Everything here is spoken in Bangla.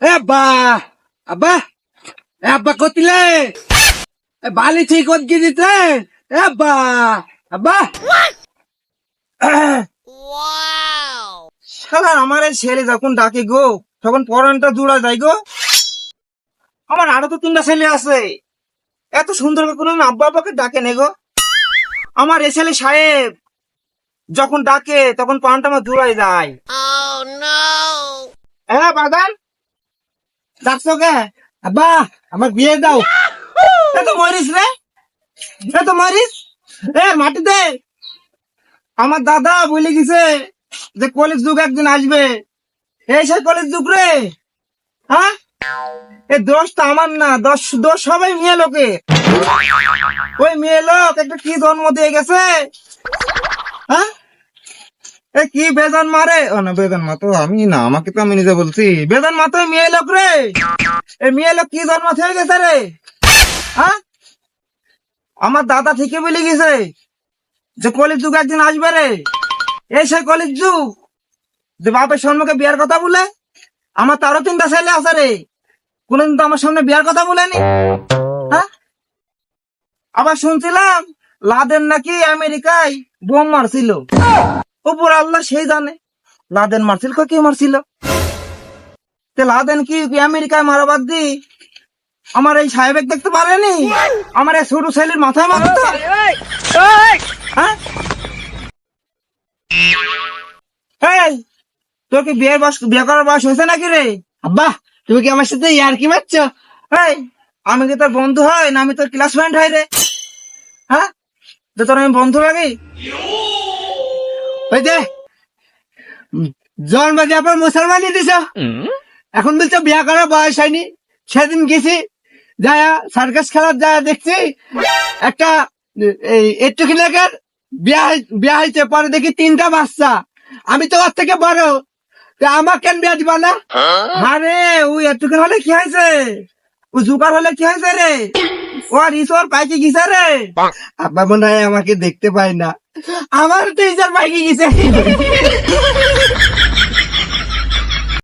এ আব্বা আব্বা এ আব্বা কতিলে এ বালি ঠিক কি দিতে এ আব্বা। আব্বা শালা আমার ছেলে যখন ডাকে গো তখন পরানটা জোড়া যায় গো। আমার আরও তো তিনটা ছেলে আছে। এত সুন্দর করে কোনো আব্বা আব্বাকে ডাকে নে গো। আমার এ ছেলে সাহেব যখন ডাকে তখন পানটা আমার জোড়াই যায়। হ্যাঁ বাদান ডাকছো কে? আব্বা আমার বিয়ে দাও। এ তো মরিস রে। এ তো মরিস। এ মাটি দে আমার দাদা বলে গেছে যে কলেজ যুগ একদিন আসবে। এই সেই কলেজ যুগ রে। হ্যাঁ? এ দোষ তো আমার না দোষ দোষ সবাই মেয়ে লোকে। ওই মেয়ে লোক একটা কি জন্ম দিয়ে গেছে? হ্যাঁ? এ, কি বেদন মারে ও না বেদন মা আমি না, আমাকে তো আমি নিজে বলছি। বেদন মা তো মেয়ে লোক রে! এই মেয়ে লোক কি জন্ম থেকে গেছে রে? হ্যাঁ আমার দাদা ঠিকই বলে গেছে যে কলেজ যুগ একদিন আসবে রে। এই সেই কলেজ যুগ। যে বাপের সম্মুখে বিয়ার কথা বলে, আমার তারও তিনটা ছেলে আছে রে। কোনদিন তো আমার সামনে বিয়ার কথা বলেনি। হ্যাঁ আবার শুনছিলাম, লাদেন নাকি আমেরিকায় বোম মারছিল। উপর আল্লাহ সেই জানে। লাদেন মারছিল কে মারছিল? লাদেন কি আমেরিকায় মারাবাদ দি? আমার এই সাহেবেক দেখতে পারেনি? আমার এই ছোট ছেলের মাথায় মারতো হ্যাঁ? তোর কি বিয়ের বয়স বিয়ে করার বয়স হয়েছে নাকি রে? আব্বা, তুমি কি আমার সাথে ইয়ার কি মারছো? এই, আমি কি তোর বন্ধু হয় না আমি তোর ক্লাস ফ্রেন্ড হয় রে? হ্যাঁ? তোর আমি বন্ধু লাগি ওই যে জন্ম দিয়ে পর মুসলমানি দিছ। এখন বলছো বিয়া করার বয়স হয়নি। সেদিন গেছি যায়া সার্কাস খেলার যা দেখছি একটা এই একটু কিলাকার বিয়া বিয়া হয়েছে পরে দেখি তিনটা বাচ্চা। আমি তো ওর থেকে বড়। তা আমার কেন বিয়া দিবা না? আরে ওই একটুখানি হলে কি হয়েছে? ও জুকার হলে কি হয়েছে রে? ও আর ঈশ্বর পাইকে গিয়েছে রে আব্বা মনে হয় আমাকে দেখতে পায় না। আমার তো ঈশ্বর পাইকে গেছে।